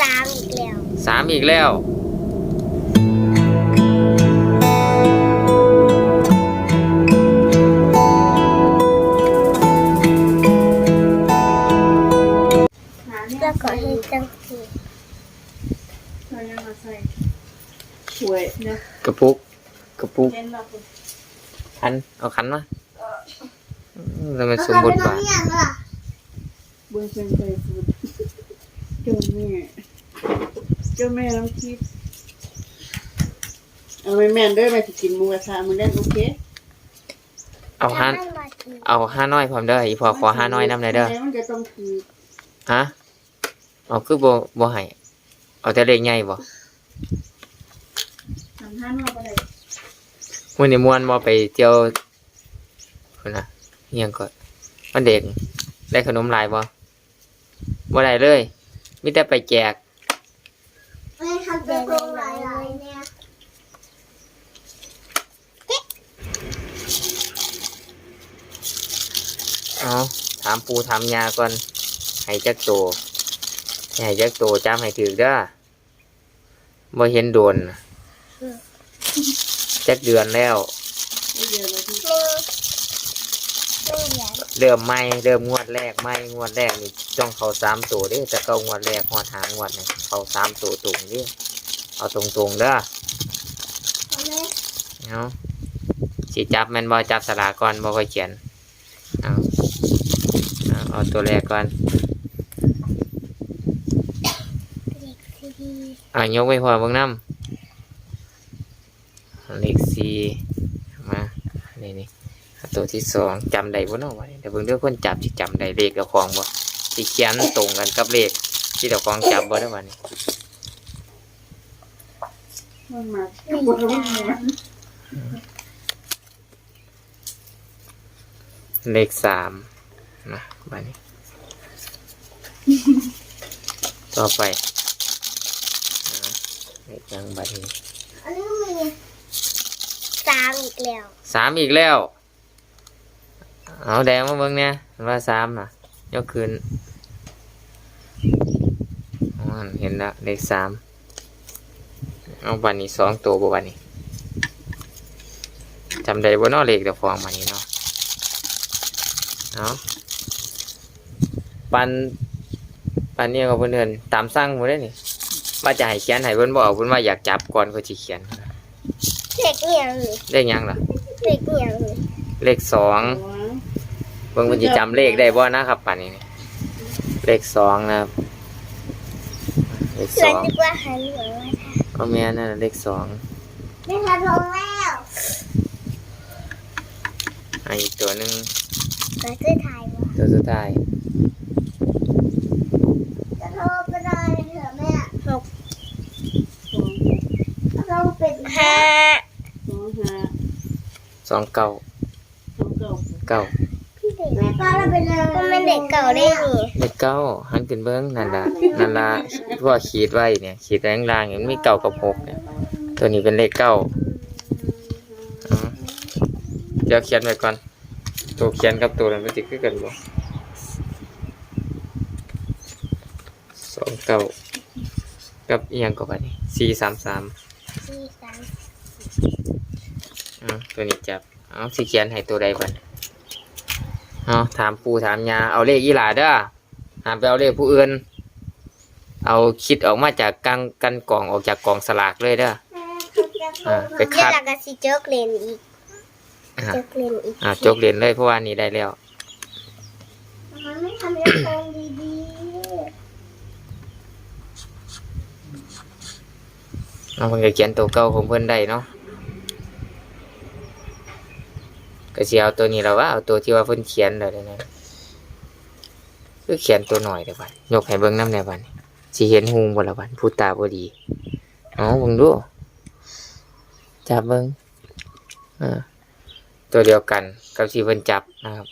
สามอีกแล้วสามอีกแล้ว แล้วก็ให้จังสีเรายังมาใส่ช่วยนะกระปุก กระปุกเล่นเราคุณคัน เอาคันมาแล้วมันสมบทบาทเบื้องเป็นใจสุดเจ้าแม่ เจ้าแม่น้ำทิพย์เอาไปแม่นด้วยมาสิกินหมูกระทะมึงได้โอเคเอาห้าเอาห้าน้อยพร้อมเด้ออีพอขอห้าน้อยนำเลยเด้อมันจะต้องคือฮะเอาคือบ่บ่ให้เอาแต่เล็กใหญ่บ่ทำห้าหน่อยก็ได้มื้อนี้ม่วนบ่ไปเที่ยวพุ่นน่ะเฮียงก่อนมันเด็กได้ขนมหลายบ่บ่ได้เลยมีแต่ไปแจกไม่ทำเป็นโครงหลายๆเนี่ยเอาถามปูถามยาก่อน ให้จักโตให้จักโตจำให้ถือเด้อบ่เห็นโดนจักเดือนแล้ว เริ่มใหม่เริ่มงวดแรกใหม่งวดแรกนี่จ้องเขาสามตัวเด้แต่เก็งวดแรกหอดหางวดเนี่ยเขาสามตัวตรงเดิ เอาตรงตรงๆเด้อเอาสิจับแมันบ่จับสลากก่อนบ่ค่อยเขียนเอาเอาเอาตัวแรกก่อนเอ่ายกไว้พอเบิ่งน้ำเลขสี่มานี่นี่ตัวที่สองจำได้บ่เนาะวะเดี๋ยวเบิ่งเด้อคนจับสิจำได้เลขเจ้าของบ่สิเขียนตรงกันกับเลขที่เจ้าของจับบ่ได้วะนี่ มันมาปวดหัวมันเลขสามนะบัดนี้ ต่อไปนะเลขยังบัดนี้อันนี้มีสามอีกแล้วสามอีกแล้ว เอาแดงมาเบิ่งเนี่ยว่าสามนะยกคืนอ๋อเห็นแล้วเลขสาม เอาบัดนี้สองตัวบ่บัดนี้จำได้บ่เนาะเลขเดี๋ยวฟองบัดนี้เนาะเอาปันปันเนี่ยกับเพื่อนๆตามสั่งหมดเลยนี่ว่าจะให้เขียนให้เพิ่นบ่เอาเพิ่นว่าอยากจับก่อนก็สิเขียนเด็กเหนียงเลยเลขหยังล่ะเด็กเหนียงเลยเลขสองเบิ่งมันจะจำเลขได้บ่นะครับป่านนี้นี่เลขสองนะครับเลขสเราอง คิดว่าหันหัวมาทางเอาแม่นั่นน่ะเลขสองไม่ทันลงแล้วให้อีกตัวหนึ่งเราจะถ่ายวะตัวสุดท้ายจะโทรไปได้เถอะแม่หกเราเป็นห้าสองห้าสองเก้าสองเก้า เก้าพี่เด็ก แม่ป้าเราเป็นเลยมันเป็นเด็กเก่าได้นี่เลขเก้าหันขึ้นเบิ่งนั่นล่ะนั่นล่ะที่ว่าขีดไว้เนี่ย ขีดแรงล่างๆเนี่ยมันมีเก้ากับหกเนี่ย ตัวนี้เป็นเลขเก้าอ๋อเดี๋ยวเขียนไว้ก่อน ตัวเขียนกับตัวนั้นมันสิคือกันบ่สองเก้ากับอีหยังก็บัดนี้สี่สามสามสี่สามเอาตัวนี้จับ เอาสิเขียนให้ตัวใดก่อน เอาถามปูถามยาเอาเลขอีหลาเด้อหามไปเอาเลขผู้อื่น เอาคิดออกมาจากกังกันกล่องออกจากกล่องสลากเลยเด้ออ่าไปคัดเดี๋ยวเราก็สิเจอกเลนอีกอ่าเจอกเลนอีกอ่าจกเหรียญเลยเพราะว่านี่ได้แล้ว มันไม่ทำยังคงดีเอาเพิ่นก็เขียนตัวเก่าของเพิ่นได้เนาะ ก็สิเอาตัวนี้แล้วว่าเอาตัวที่ว่าเพิ่นเขียนแล้วนะคือเขียนตัวหน่อยเดี๋ยวบัดยกให้เบิ่งนำแหน่บัดนี้สิเห็นฮูงบ่ล่ะบัดผู้ตาบ่ดีเอาเบิ่งดูจับเบิ่งอ่าตัวเดียวกันกับที่เพิ่นจับนะครับ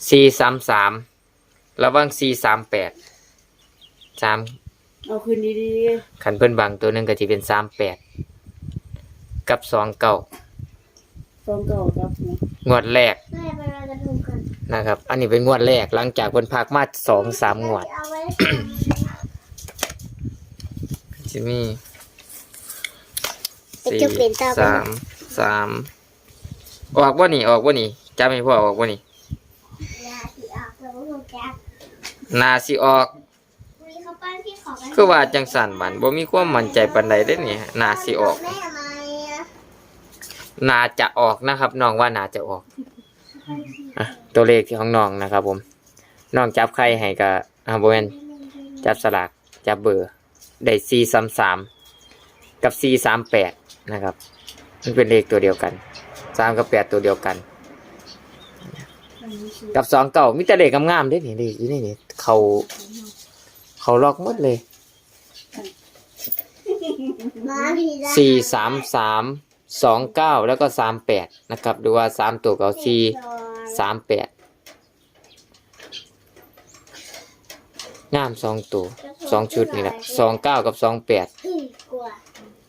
433ระหว่าง438 3เอาคืนดีขันเพิ่นบางตัวหนึงก็จะเป็นสามแปดกับสองเก้าๆส องเก้าครับเนี่ยงวดแรกๆแม่ไปลอยกระทงกันนะครับ อันนี้เป็นงวดแรกหลังจากเพิ่นพักมาสองสามงวดเอาไว้จะมีเป็นสี่จุดเป็นต่อไปสามสามออกบ่นี่ออกบ่นี่จำให้พ่อออกบ่นี่ยาสีออกแล้วก็แก๊สนาสิออกมีเขาปั้นที่ขอไปคือว่าจังสันบันบ่มีความมั่นใจปานใดเด้นี่นาสิออกแม่ไหมอะ นาจะออกนะครับน้องว่านาจะออกอะตัวเลขที่ของน้องนะครับ ผมน้องจับใครให้กับอ่าบ่แม่นจับสลากจับเบอร์ได้433กับ438นะครับ มันเป็นเลขตัวเดียวกัน3กับ8ตัวเดียวกัน กับสองเก่ามีแต่เลขงามๆเด้นี่เลขอยู่นี่นี่เขาเขาล็อกหมดเลยมาทีละสี่สามสาม สองเก้าแล้วก็สามแปดนะครับ ดูว่าสามตัวเก่าสี่สามแปดงามสองตัวสองชุดนี่แหละสองเก้ากับสองแปดอืมกลัว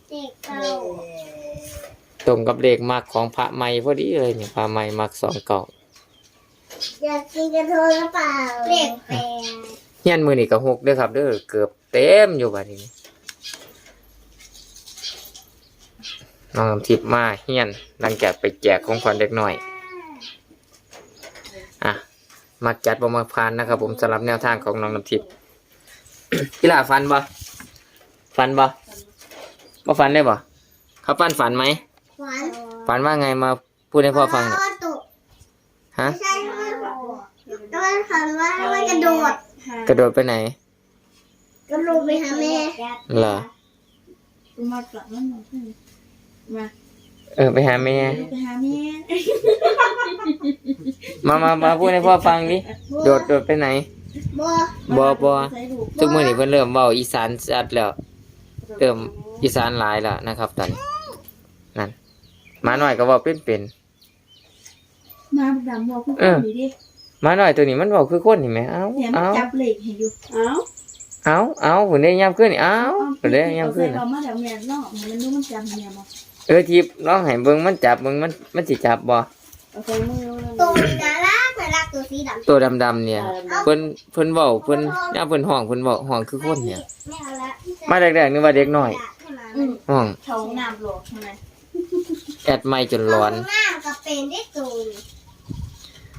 เด็กเก่าตรงกับเลขมากของพระไม่พอดีเลยนี่พระไม่มักสองเก่าอยากกินกระโทนหรือเปล่าเด็กแปดเฮียนมือนี่ก็หกเด้อครับเด้อเกือบเต็มอยู่บัดนี้ น้องน้ำทิพย์มาเฮียนหลังจากไปแจกของขวัญเด็กหน่อยอะมักจัดบ่มาพานนะครับ ผมสำหรับแนวทางของน้องน้ำทิพย์พี่ล่าฟันบ่ฟันบ่บ่ฟันได้บ่เขาปั้นฝันไหมหวานฝันว่าไงมาพูดให้พ่อฟังหน่อยตกฮะไม่ใช่ไม่ตกก็มันฝันว่ามันกระโดด กระโดดไปไหนกระโดดไปหาแม่เหรอ มากลับมันมาเออไปหาแม่ไปหาแม่มามามาพูดให้พ่อฟังดิ โดดโดดไปไหนบัวบ่บ่ทุกมื้อนี้เพิ่นเริ่มเว้าอีสานชัดแล้ว เริ่มอีสานหลายแล้วนะครับ ตอนนี้นั่นหมาน้อยก็เว้าเป็นเป็นมาดำบอกคุณเออดีดิหมาน้อยตัวนี้มันเว้าคือคนนี่แหมเอ้าแถมเอ้าจับเหล็กให้อยู่เอ้าเอ้าเอ้าพุ่นได้ยามขึ้นนี่เอ้าพุ่นได้ยามขึ้นเอาน่ะมาแล้วแม่นอกมันรู้มันจำเนี่ยบ่ เออทิพย์ลองให้เบิ่งมันจับเบิ่งมันมันสิจับบ่เอาใส่มือตัวน่ารักน่ารักตัวสีดำตัวดำๆเนี่ยเพิ่นเพิ่นเว้าเพิ่นยามเพิ่นห้องเพิ่นเว้าห้องคือคนเนี่ย ไม่เอาละมาแรกๆนึกว่าเด็กน้อยอืมห้องท้องน้ำหลอกใช่ไหมแอดไม่จนร้อน หน้ากับเป็นได้ตูน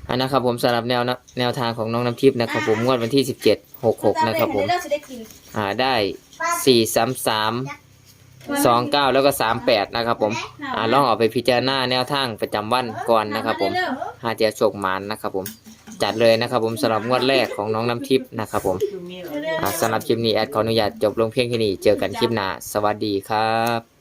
อันนะครับผมสำหรับแนวนะแนวทางของน้องน้ำทิพย์นะครับผมงวดวันที่ 17 66 นะครับผม เราจะได้กิน อ่าได้ 4 3 3 สองเก้าแล้วก็สามแปดนะครับผมอ่าลองเอาไปพิจารณาแนวทางประจำวันก่อนนะครับผมหาเจียโชคหมานนะครับผม จัดเลยนะครับผมสำหรับงวดแรกของน้องน้ำทิพย์นะครับผมอ่าสำหรับคลิปนี้แอดขออนุญาตจบลงเพียงแค่นี้เจอกันคลิปหน้าสวัสดีครับ